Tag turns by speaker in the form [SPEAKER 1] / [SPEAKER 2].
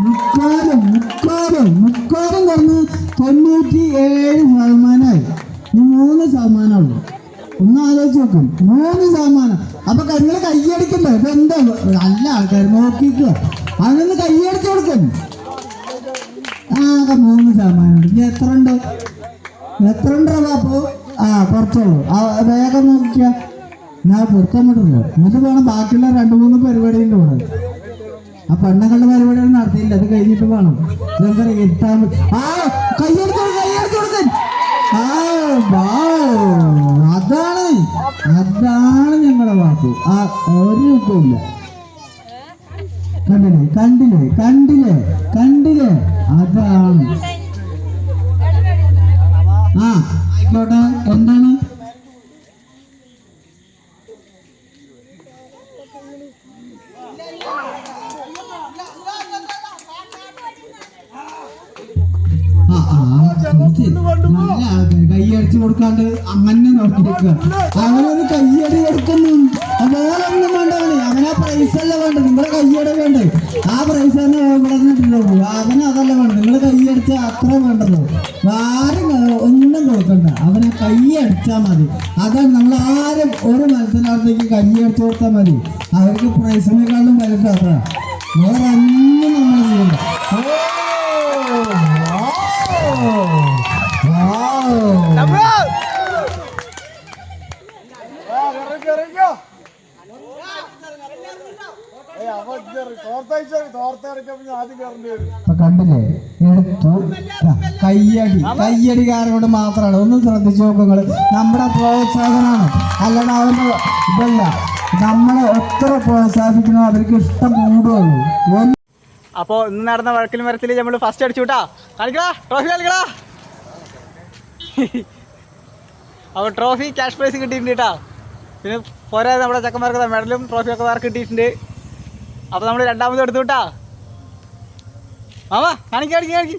[SPEAKER 1] മുക്കാലും മുക്കാലും മുക്കാലും കുറഞ്ഞ് തൊണ്ണൂറ്റി ഏഴ് ശതമാനമായി. ഇനി മൂന്ന് ശതമാനമുള്ളൂ. ഒന്ന് ആലോചിച്ച് നോക്കും. മൂന്ന് ശതമാനം. അപ്പൊ നിങ്ങൾ കയ്യടിക്കണ്ടേ? ഇപ്പൊ എന്താ നല്ല ആൾക്കാർ നോക്കിക്കുക അതിനൊന്ന് കയ്യടിച്ച് കൊടുക്കും. ആകെ മൂന്ന് ശതമാനം ഉണ്ട് എത്ര ഉണ്ട് എത്ര ഉണ്ടോ അപ്പോ? ആ കുറച്ചുള്ളൂ ആ വേഗം നോക്കിയാ ഞാൻ പൊരുത്തം വിടുന്നു എന്നിട്ട് വേണം ബാക്കിയുള്ള രണ്ട് മൂന്ന് പരിപാടിയുണ്ട് ഇവിടെ ആ പെണ്ണുങ്ങളുടെ പരിപാടികൾ നടത്തിയില്ല. അത് കഴിഞ്ഞിട്ട് വേണം. എന്താ ഇരുത്താൻ ആ കയ്യെടുത്തു കയ്യെടുത്തു കൊടുക്കൻ ആ അതാണ്. അതാണ് ഞങ്ങളുടെ വാക്കു. ആ ഒരു ഇതുമില്ല. കണ്ടില്ലേ? കണ്ടില്ലേ? കണ്ടില്ലേ? കണ്ടില്ലേ? അതാണ്. ആ ആയിക്കോട്ടെ. എന്താണ്? നല്ല ആൾക്കാർ കൈയടിച്ച് കൊടുക്കാണ്ട് അങ്ങനെ നോക്കിയിരിക്കുക. അവനൊരു കയ്യടി കൊടുക്കുന്നു. വേറൊന്നും വേണ്ടവന് അവനാ. പ്രൈസ് അല്ല വേണ്ടത്. നിങ്ങളെ കയ്യടി വേണ്ടേ ആ പ്രൈസ് തന്നെ ഇവിടെ നിന്നിട്ടുള്ളൂ അവന് അതല്ല വേണ്ട നിങ്ങൾ കൈയടിച്ച അത്ര വേണ്ടത്. ആരും ഒന്നും കൊടുക്കണ്ട. അവനെ കൈയടിച്ചാൽ മതി. അതാണ് നമ്മൾ ആരും ഒരു മത്സരാർത്ഥിക്ക് കൈയടിച്ചു കൊടുത്താൽ മതി. അവർക്ക് പ്രൈസിനെക്കാളും വലുതാത്ര വേറെ ഒന്നും നമ്മൾ ചെയ്യണ്ട ഓ വാവ്. ഇപ്പൊ കണ്ടില്ലേ? എടുത്തു. കയ്യടി. കയ്യടിക്കാരോട് മാത്രമാണ്. ഒന്നും ശ്രദ്ധിച്ചു നോക്കുങ്ങൾ നമ്മുടെ പ്രോത്സാഹനമാണ്. അല്ലാണ്ട് അവന്റെ ഇതല്ല. നമ്മളെ എത്ര പ്രോത്സാഹിപ്പിക്കണോ. അവർക്ക് ഇഷ്ടം കൂടുള്ളൂ അപ്പോ
[SPEAKER 2] അപ്പോൾ ഇന്ന് നടന്ന വഴക്കിൽ മരത്തിൽ നമ്മൾ ഫസ്റ്റ് അടിച്ചു കേട്ടാ കളിക്കടാ ട്രോഫി കളിക്കടാ അപ്പോൾ ട്രോഫി ക്യാഷ് പ്രൈസ് കിട്ടിയിട്ടുണ്ട് കേട്ടാ പിന്നെ പോരാ നമ്മുടെ ചെക്കന്മാർക്ക് മെഡലും ട്രോഫിയൊക്കെ വേറെ കിട്ടിയിട്ടുണ്ട്. അപ്പോൾ നമ്മൾ രണ്ടാമത് എടുത്തു വിട്ടാ. മാമാ കാണിക്കാ കാണിക്കാ കാണിക്ക്.